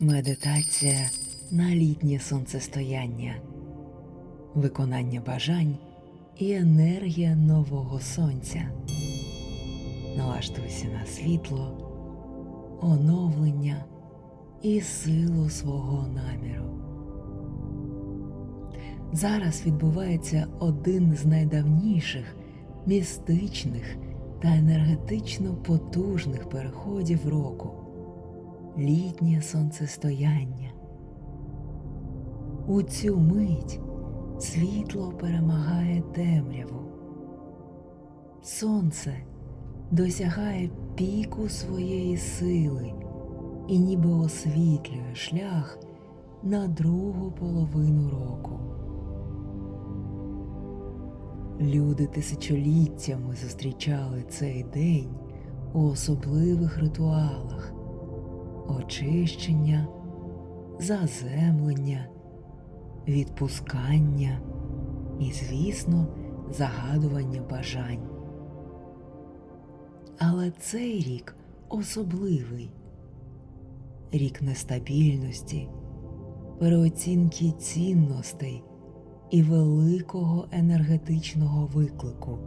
Медитація на літнє сонцестояння, виконання бажань і енергія нового сонця. Налаштуйся на світло, оновлення і силу свого наміру. Зараз відбувається один з найдавніших містичних та енергетично потужних переходів року літнє сонцестояння. У цю мить світло перемагає темряву. Сонце досягає піку своєї сили і ніби освітлює шлях на другу половину року. Люди тисячоліттями зустрічали цей день у особливих ритуалах очищення, заземлення, відпускання і, звісно, загадування бажань. Але цей рік особливий рік нестабільності, переоцінки цінностей і великого енергетичного виклику.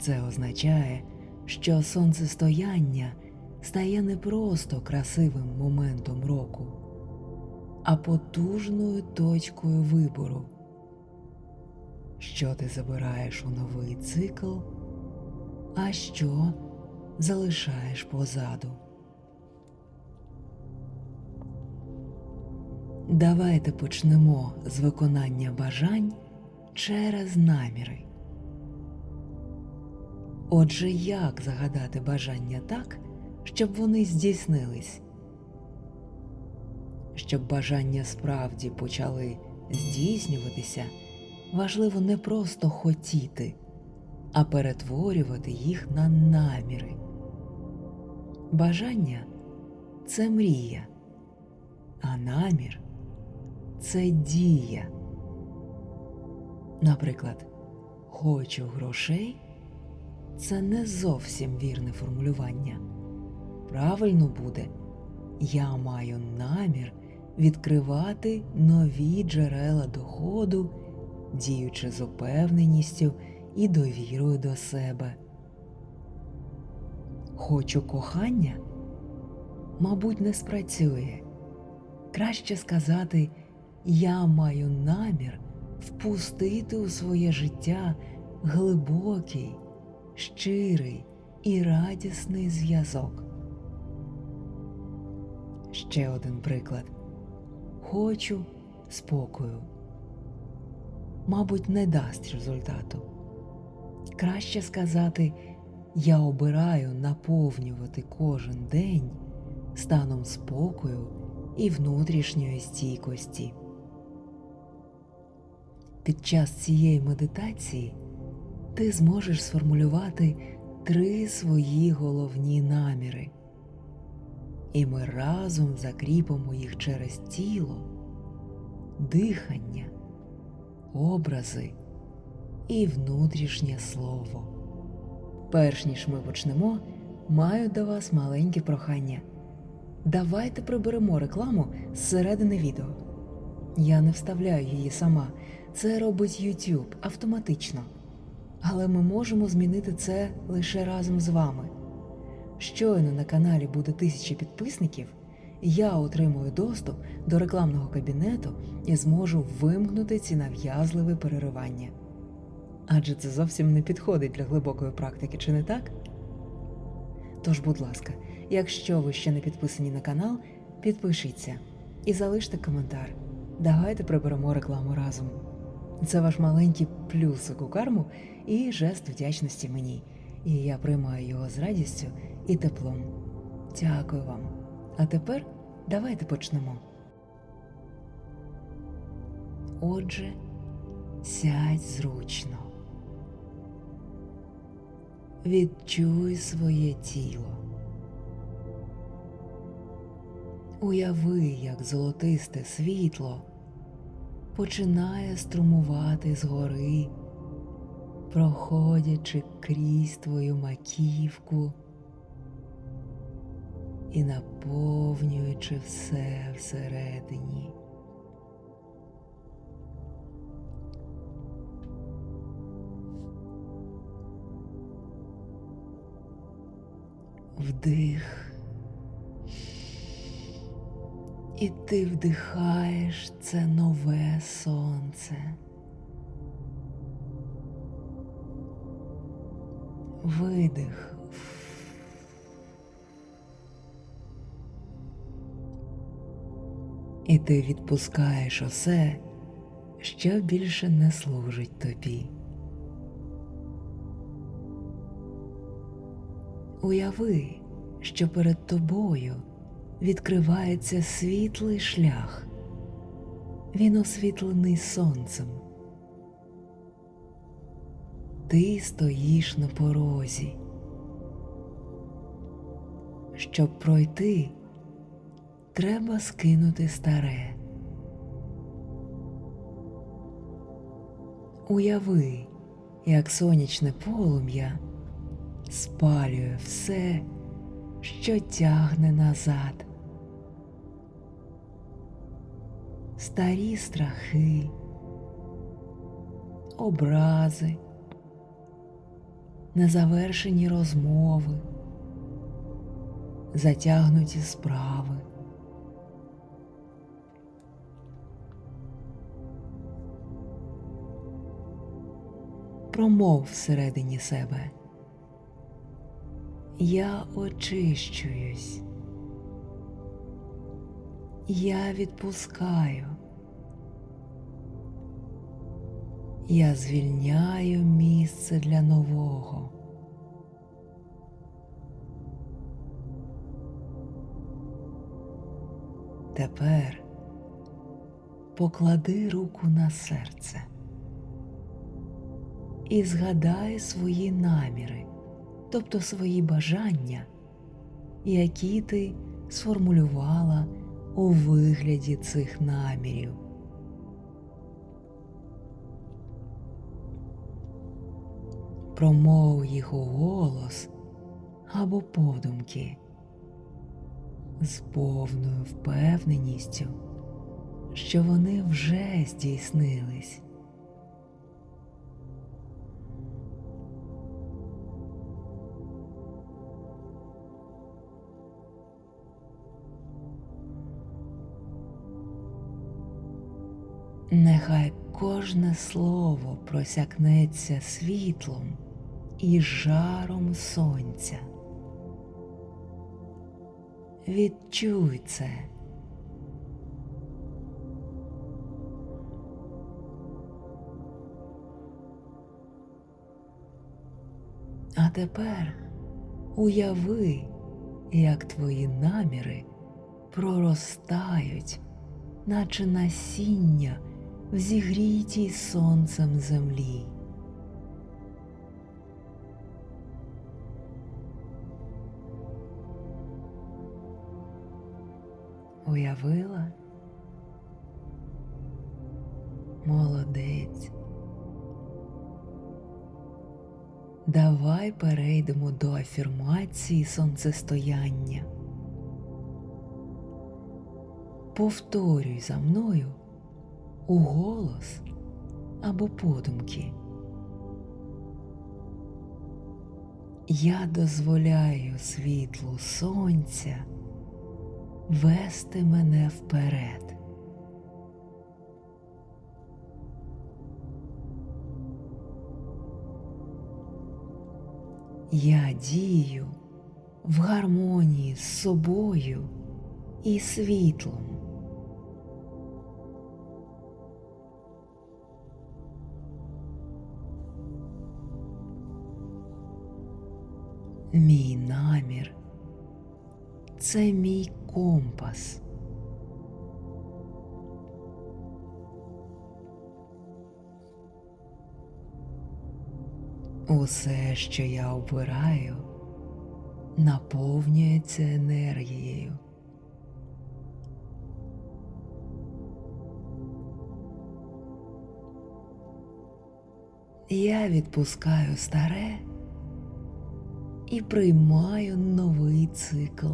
Це означає, що сонцестояння стає не просто красивим моментом року, а потужною точкою вибору, що ти забираєш у новий цикл, а що залишаєш позаду. Давайте почнемо з виконання бажань через наміри. Отже, як загадати бажання так, щоб вони здійснились? Щоб бажання справді почали здійснюватися, важливо не просто хотіти, а перетворювати їх на наміри. Бажання це мрія, а намір це дія. Наприклад, хочу грошей це не зовсім вірне формулювання. Правильно буде, я маю намір відкривати нові джерела доходу, діючи з упевненістю і довірою до себе. Хочу кохання, мабуть, не спрацює. Краще сказати, я маю намір впустити у своє життя глибокий, щирий і радісний зв'язок. Ще один приклад. Хочу спокою. Мабуть, не дасть результату. Краще сказати, я обираю наповнювати кожен день станом спокою і внутрішньої стійкості. Під час цієї медитації ти зможеш сформулювати три свої головні наміри і ми разом закріпимо їх через тіло, дихання, образи і внутрішнє слово. Перш ніж ми почнемо, маю до вас маленьке прохання. Давайте приберемо рекламу зсередини відео. Я не вставляю її сама, це робить YouTube автоматично. Але ми можемо змінити це лише разом з вами. Щойно на каналі буде тисячі підписників, я отримую доступ до рекламного кабінету і зможу вимкнути ці нав'язливі переривання. Адже це зовсім не підходить для глибокої практики, чи не так? Тож, будь ласка, якщо ви ще не підписані на канал, підпишіться і залиште коментар. Давайте приберемо рекламу разом. Це ваш маленький плюсик у карму і жест вдячності мені. І я приймаю його з радістю і теплом. Дякую вам. А тепер давайте почнемо. Отже, сядь зручно. Відчуй своє тіло. Уяви, як золотисте світло починає струмувати згори, проходячи крізь твою маківку і наповнюючи все всередині. Вдих. І ти вдихаєш це нове сонце. Видих. І ти відпускаєш усе, що більше не служить тобі. Уяви, що перед тобою відкривається світлий шлях. Він освітлений сонцем. Ти стоїш на порозі. Щоб пройти, треба скинути старе. Уяви, як сонячне полум'я спалює все, що тягне назад. Старі страхи, образи, незавершені розмови, затягнуті справи. Промов всередині себе. Я очищуюсь. Я відпускаю. Я звільняю місце для нового. Тепер поклади руку на серце і згадай свої наміри, тобто свої бажання, які ти сформулювала у вигляді цих намірів. Промов їх у голос або подумки з повною впевненістю, що вони вже здійснились. Нехай кожне слово просякнеться світлом і жаром сонця. Відчуй це. А тепер уяви, як твої наміри проростають, наче насіння в зігрітій сонцем землі. Уявила? Молодець. Давай перейдемо до афірмації сонцестояння. Повторюй за мною у голос або подумки. Я дозволяю світлу сонця вести мене вперед. Я дію в гармонії з собою і світлом. Мій намір це мій компас. Усе, що я обираю, наповнюється енергією. Я відпускаю старе і приймаю новий цикл.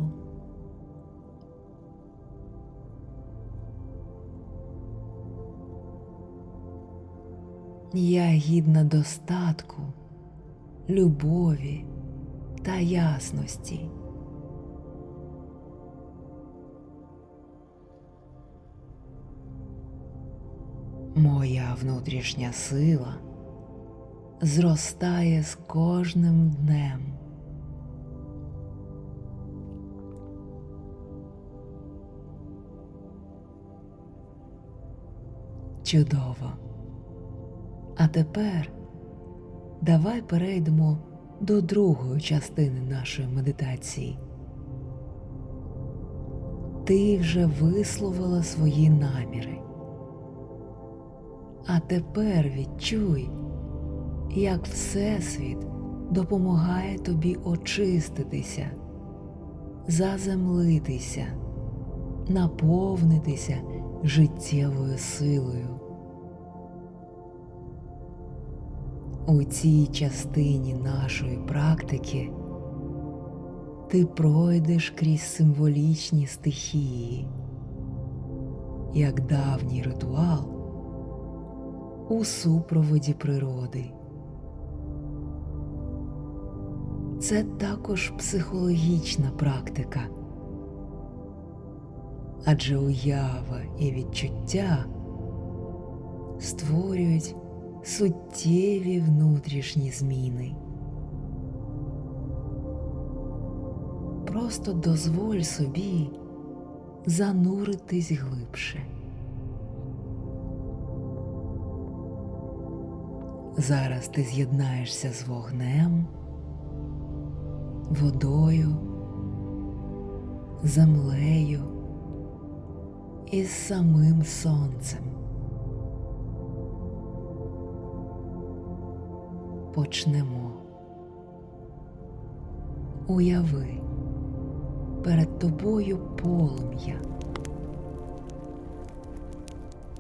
Я гідна достатку, любові та ясності. Моя внутрішня сила зростає з кожним днем. Чудово. А тепер давай перейдемо до другої частини нашої медитації. Ти вже висловила свої наміри. А тепер відчуй, як Всесвіт допомагає тобі очиститися, заземлитися, наповнитися життєвою силою. У цій частині нашої практики ти пройдеш крізь символічні стихії, як давній ритуал у супроводі природи. Це також психологічна практика, адже уява і відчуття створюють суттєві внутрішні зміни. Просто дозволь собі зануритись глибше. Зараз ти з'єднаєшся з вогнем, водою, землею і з самим сонцем. Почнемо. Уяви перед тобою полум'я.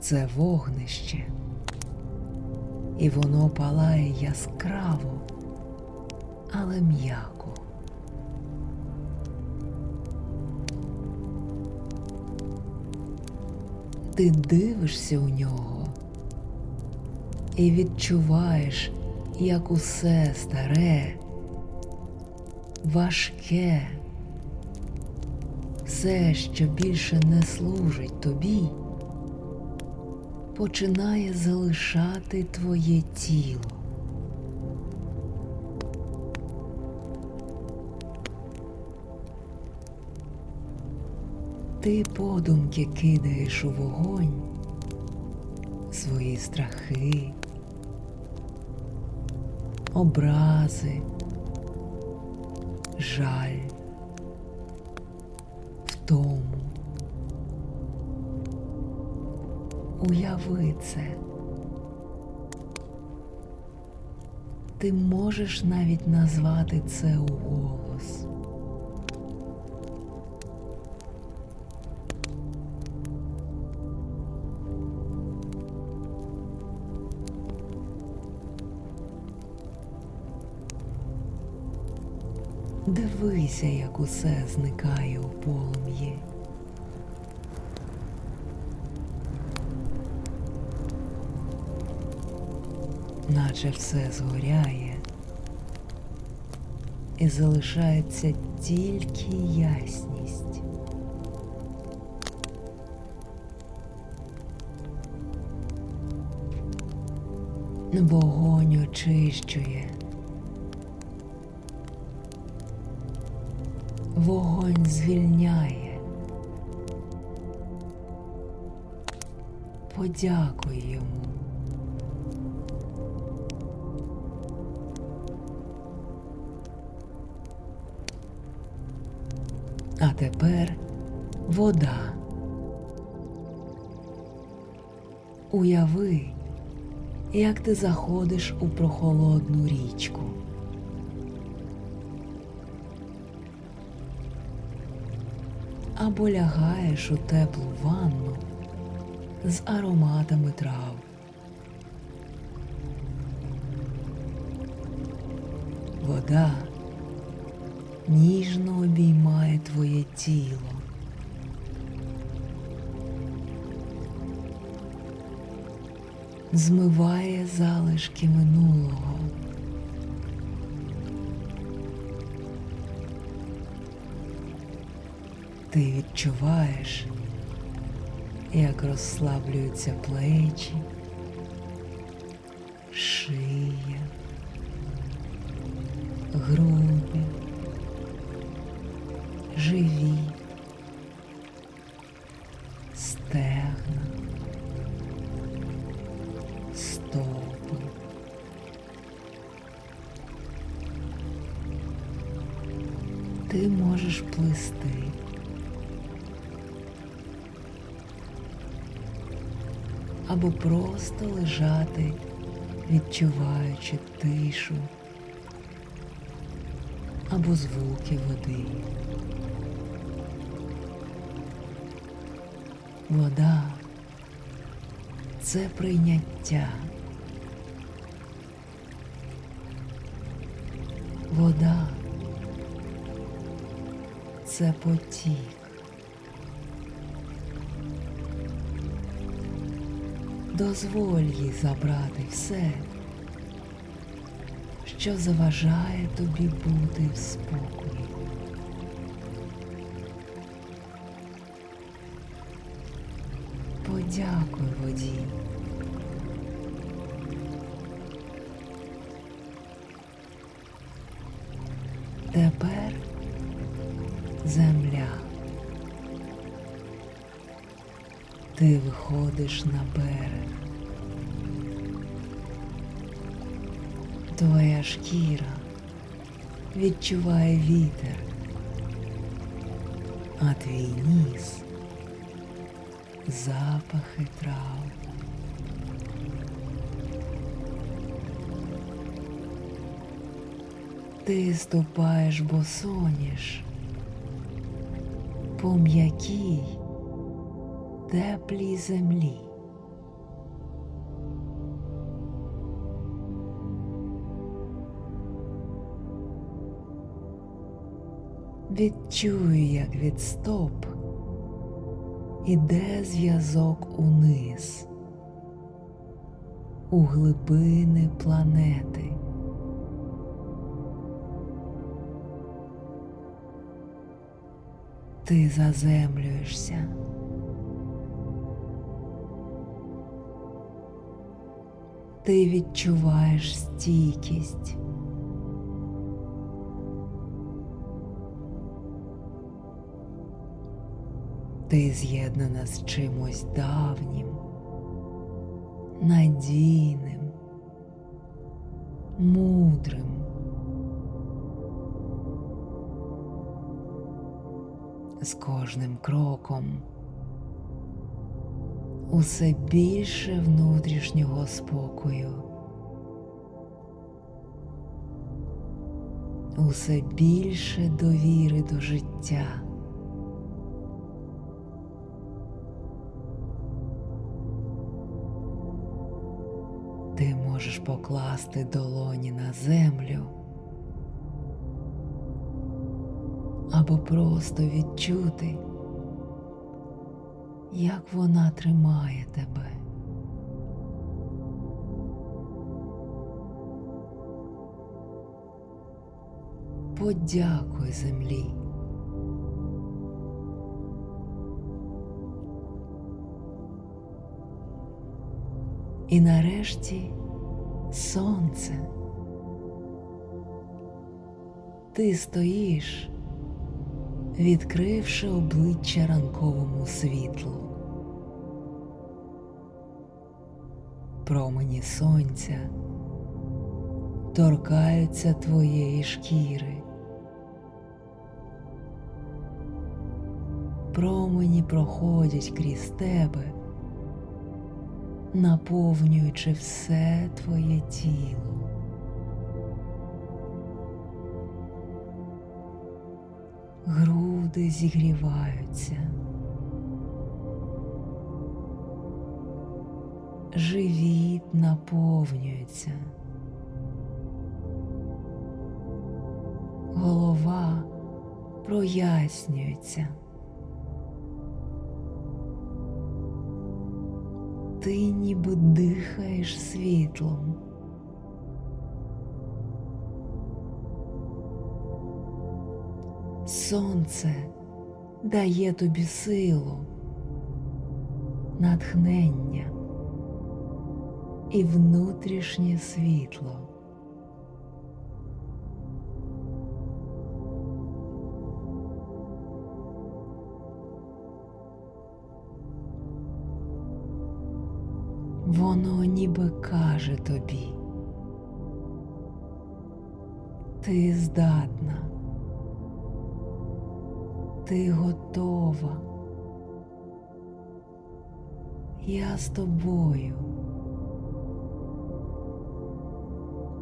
Це вогнище і воно палає яскраво, але м'яко. Ти дивишся у нього і відчуваєш, як усе старе, важке, все, що більше не служить тобі починає залишати твоє тіло. Ти подумки кидаєш у вогонь свої страхи, образи, жаль, втому. Уяви це. Ти можеш навіть назвати це у Дивися, як усе зникає у полум'ї. наче все згоряє, і залишається тільки ясність. Вогонь очищує, вогонь звільняє. Подякуй йому. А тепер вода. Уяви, як ти заходиш у прохолодну річку. Або лягаєш у теплу ванну з ароматами трав. Вода ніжно обіймає твоє тіло. змиває залишки минулого. Ти відчуваєш, як розслаблюються плечі, шия, груди, живіт, відчуваючи тишу або звуки води. Вода це прийняття. Вода це потік. Дозволь їй забрати все, що заважає тобі бути в спокої. Подякуй воді. Ти виходиш на берег. Твоя шкіра відчуває вітер, а твій ніс запахи трав. Ти ступаєш босоніж по м'якій, теплій землі. Відчую, як від стоп іде зв'язок униз, у глибини планети. Ти заземлюєшся. Ти відчуваєш стійкість. Ти з'єднана з чимось давнім, надійним, мудрим. З кожним кроком усе більше внутрішнього спокою, усе більше довіри до життя. Ти можеш покласти долоні на землю або просто відчути, як вона тримає тебе. Подякуй землі. І нарешті сонце. Ти стоїш, відкривши обличчя ранковому світлу. Промені сонця торкаються твоєї шкіри. Промені проходять крізь тебе наповнюючи все твоє тіло. Груди зігріваються, живіт наповнюється, голова прояснюється. ти ніби дихаєш світлом. Сонце дає тобі силу, натхнення і внутрішнє світло. Воно ніби каже тобі, ти здатна, ти готова. Я з тобою.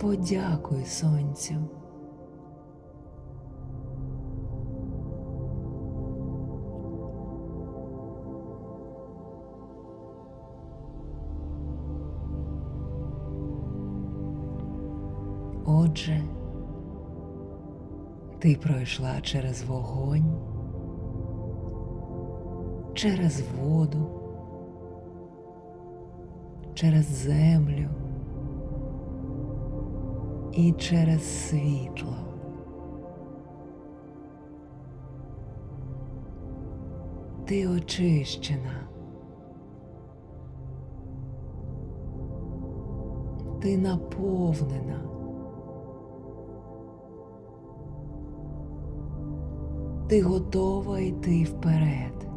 Подякуй сонцю. Отже, ти пройшла через вогонь, через воду, через землю і через світло. Ти очищена. Ти наповнена. Ти готова йти вперед.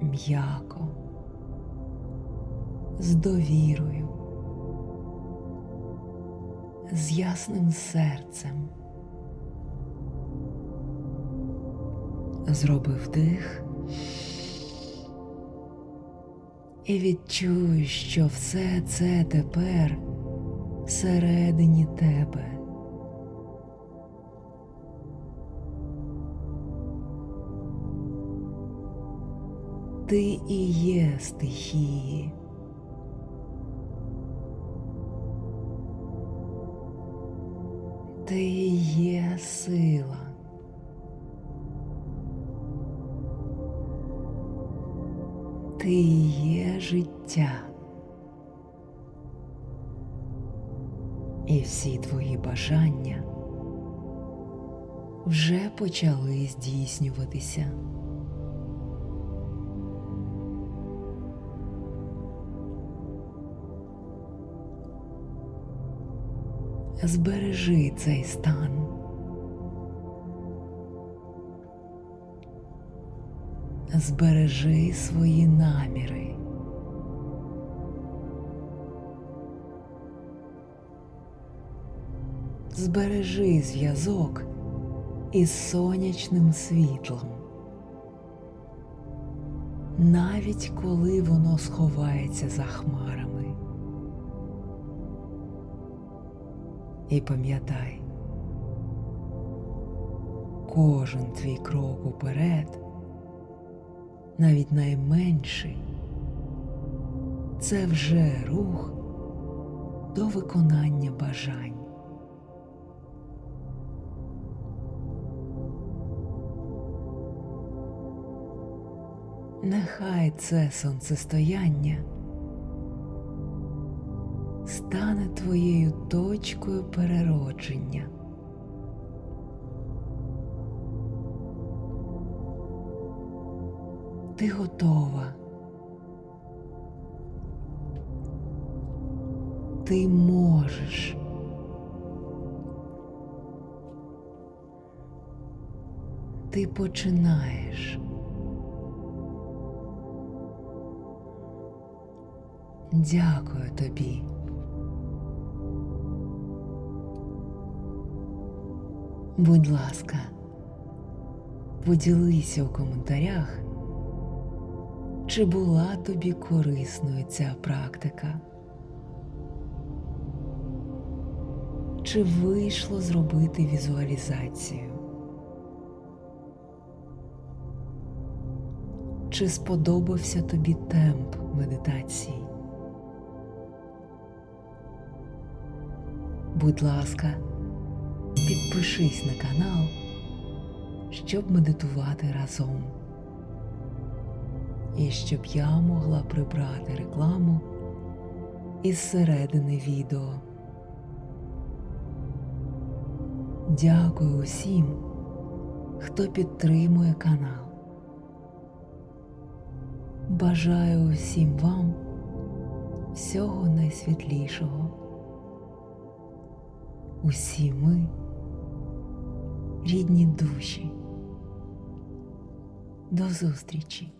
М'яко, з довірою, з ясним серцем. Зроби вдих і відчуй, що все це тепер всередині тебе. Ти і є стихії. Ти є сила. Ти є життя. І всі твої бажання вже почали здійснюватися. Збережи цей стан. Збережи свої наміри. Збережи зв'язок із сонячним світлом, навіть коли воно сховається за хмарами. І пам'ятай, кожен твій крок уперед, навіть найменший, це вже рух до виконання бажань. Нехай це сонцестояння стане твоєю точкою переродження. Ти готова. Ти можеш. Ти починаєш. Дякую тобі. Будь ласка, поділися у коментарях, чи була тобі корисною ця практика, чи вийшло зробити візуалізацію, чи сподобався тобі темп медитації. Будь ласка, підпишись на канал, щоб медитувати разом. і щоб я могла прибрати рекламу із середини відео. Дякую усім, хто підтримує канал. Бажаю усім вам всього найсвітлішого. Усі ми рідні душі. До зустрічі!